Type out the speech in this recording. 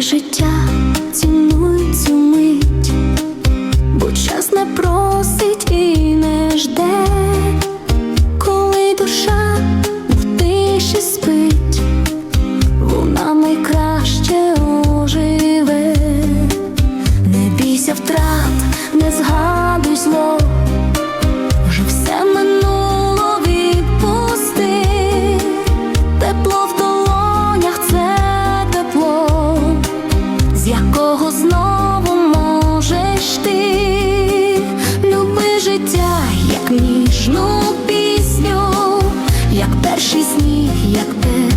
睡觉。Перший сніг, як те